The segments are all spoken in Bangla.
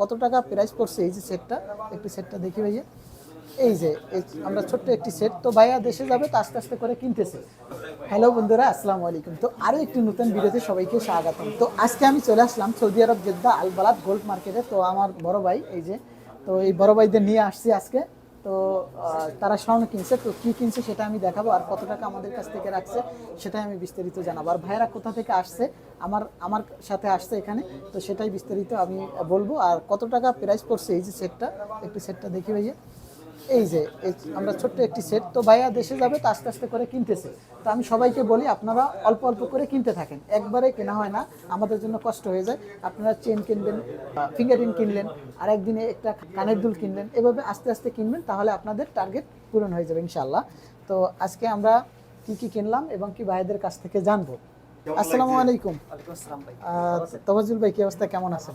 কত টাকা প্রাইস পড়ছে এই যে সেটটা একটু সেটটা দেখি ভাইয়া। এই যে আমরা ছোট্ট একটি সেট তো ভাইয়া দেশে যাবে, তো আস্তে আস্তে করে কিনতেছে। হ্যালো বন্ধুরা, আসসালামু আলাইকুম। তো আরও একটি নতুন ভিডিওতে সবাইকে স্বাগতম। তো আজকে আমি চলে আসলাম Saudi Arab Jeddah Al Balad gold মার্কেটে। তো আমার বড় ভাই, এই যে, তো এই বড় ভাইদের নিয়ে আসছি আজকে। তো তারা স্বর্ণ কিনছে, তো কী কিনছে সেটা আমি দেখাবো আর কত টাকা আমাদের কাছ থেকে রাখছে সেটাই আমি বিস্তারিত জানাব। আর ভাইয়েরা কোথা থেকে আসছে? আমার আমার সাথে আসছে এখানে, তো সেটাই বিস্তারিত আমি বলব। আর কত টাকা প্রাইস পড়ছে এই যে সেটটা একটু সেটটা দেখি ভাইয়া। এই যে আমরা ছোট্ট একটি সেট তো ভাইয়া দেশে যাবে তো আস্তে আস্তে করে কিনতেছে। তো আমি সবাইকে বলি আপনারা অল্প অল্প করে কিনতে থাকেন। একবারে কেনা হয় না আমাদের জন্য কষ্ট হয়ে যায়। আপনারা চেন কিনবেন ফিঙ্গারিং কিনলেন আর একদিনে একটা কানের দুল কিনলেন এভাবে আস্তে আস্তে কিনবেন তাহলে আপনাদের টার্গেট পূরণ হয়ে যাবে ইনশাল্লাহ তো আজকে আমরা কি কি কিনলাম এবং কি ভাইদের কাছ থেকে জানব? আসসালামু আলাইকুম। তবাজুল ভাই। কি অবস্থা? কেমন আছেন?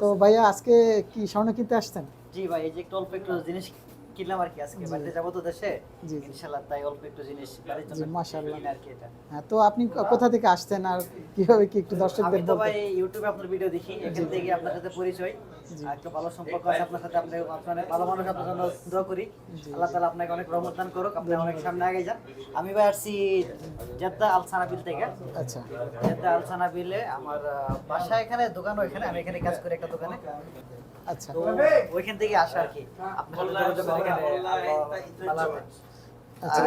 তো ভাইয়া আজকে কি স্বর্ণ কিনতে আসছেন? জি ভাই এই যে অল্প একটু জিনিস কিনলাম আর কি আজকে বাড়িতে যাব তো দেশে। ইনশাআল্লাহ তাই অল্প একটু জিনিস বাড়ির জন্য মাশাআল্লাহ। আর কি এটা। হ্যাঁ তো আপনি কোথা থেকে আসছেন আর কীভাবে কি একটু আমি তো ভাই ইউটিউবে আপনার ভিডিও দেখি এখান থেকে আপনার সাথে পরিচয়। আর একটা ভালো সম্পর্ক আছে আপনার সাথে আপনি আপনার ভালো মানুষ আপনার জন্য দোয়া করি। আল্লাহ তাআলা আপনাকে অনেক রহমত দান করুক আপনি অনেক সামনে আগে যান। আমি ভাই আসছি জেদ্দা আলসানাবিল থেকে। আচ্ছা। জেদ্দা আলসানাবিলে আমার বাসা এখানে দোকান ওইখানে আমি এখানে কাজ করি একটা দোকানে। আচ্ছা। ওইখান থেকে আসা আর কি। আপনার ভালো হবে। আচ্ছা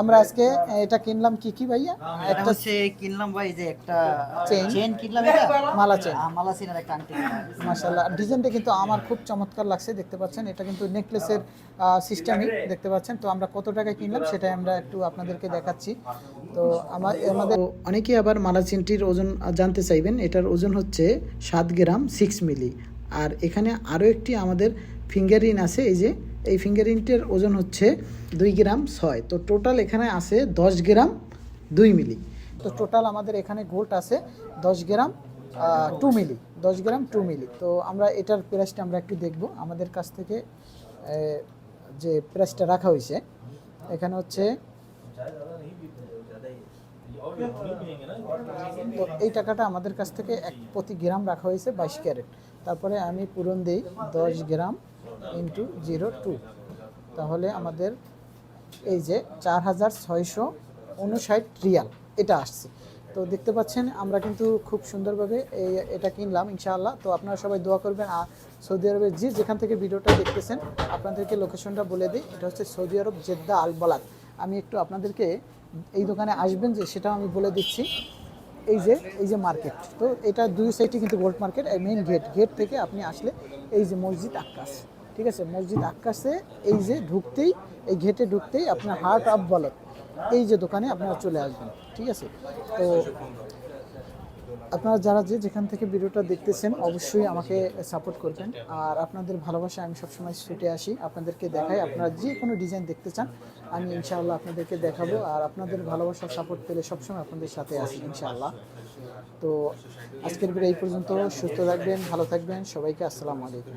আমরা আজকে এটা কিনলাম কি কি ভাইয়া? একটা হচ্ছে কিনলাম ভাই যে একটা চেইন। চেন কিনলাম এটা? মালা চেন। মালা চেনের একটা আংটি। মাশাআল্লাহ। ডিজাইনটা কিন্তু আমার খুব চমৎকার লাগছে দেখতে পাচ্ছেন। এটা কিন্তু নেকলেসের সিস্টেমই দেখতে পাচ্ছেন। তো আমরা কত টাকায় কিনলাম সেটাই আমরা একটু আপনাদেরকে দেখাচ্ছি। তো আমার আমাদের অনেকেই আবার মালা চেনটির ওজন জানতে চাইবেন। এটার ওজন হচ্ছে সাত গ্রাম সিক্স মিলি আর এখানে আরও একটি আমাদের ফিঙ্গারিং আছে এই যে এই ফিঙ্গারিংটির ওজন হচ্ছে দুই গ্রাম ছয়। তো টোটাল এখানে আছে দশ গ্রাম দুই মিলি। তো টোটাল আমাদের এখানে গোল্ড আছে দশ গ্রাম টু মিলি, দশ গ্রাম টু মিলি। তো আমরা এটার প্রাইসটা আমরা একটু দেখব। আমাদের কাছ থেকে যে প্রাইসটা রাখা হয়েছে, এখানে হচ্ছে, তো এই টাকাটা আমাদের কাছ থেকে এক প্রতি গ্রাম রাখা হয়েছে বাইশ ক্যারেট। তারপরে আমি পূরণ দিই দশ গ্রাম ইন্টু জিরো টু। তাহলে আমাদের এই যে চার হাজার ছয়শো উনষাট রিয়াল, এটা আসছে। তো দেখতে পাচ্ছেন, আমরা কিন্তু খুব সুন্দরভাবে এই, এটা কিনলাম, ইনশাআল্লাহ। তো আপনারা সবাই দোয়া করবেন আর সৌদি আরবের যে যেখান থেকে ভিডিওটা দেখতেছেন, আপনাদেরকে লোকেশনটা বলে দিই। এটা হচ্ছে Saudi Arab Jeddah Al Balad. আমি একটু আপনাদেরকে এই দোকানে আসবেন যে, সেটাও আমি বলে দিচ্ছি। এই যে এই যে মার্কেট, তো এটা দুই সাইডে কিন্তু gold market main gate gate থেকে আপনি আসলে এই যে মসজিদ আক্কাস। ঠিক আছে? মসজিদ আক্কাসে এই যে ঢুকতেই, এই গেটে ঢুকতেই আপনার হার্ট অফ বলত এই যে দোকানে আপনারা চলে আসবেন, ঠিক আছে? তো আপনারা যারা যে যেখান থেকে ভিডিওটা দেখতেছেন, অবশ্যই আমাকে সাপোর্ট করবেন। আর আপনাদের ভালোবাসা আমি সবসময় ছুটে আসি, আপনাদেরকে দেখাই। আপনারা যে কোনো ডিজাইন দেখতে চান, আমি ইনশাআল্লাহ আপনাদেরকে দেখাবো। আর আপনাদের ভালোবাসা সাপোর্ট পেলে সবসময় আপনাদের সাথে আসি ইনশাআল্লাহ। তো আজকের ভিডিও এই পর্যন্ত, সুস্থ থাকবেন, ভালো থাকবেন। সবাইকে আসসালামু আলাইকুম।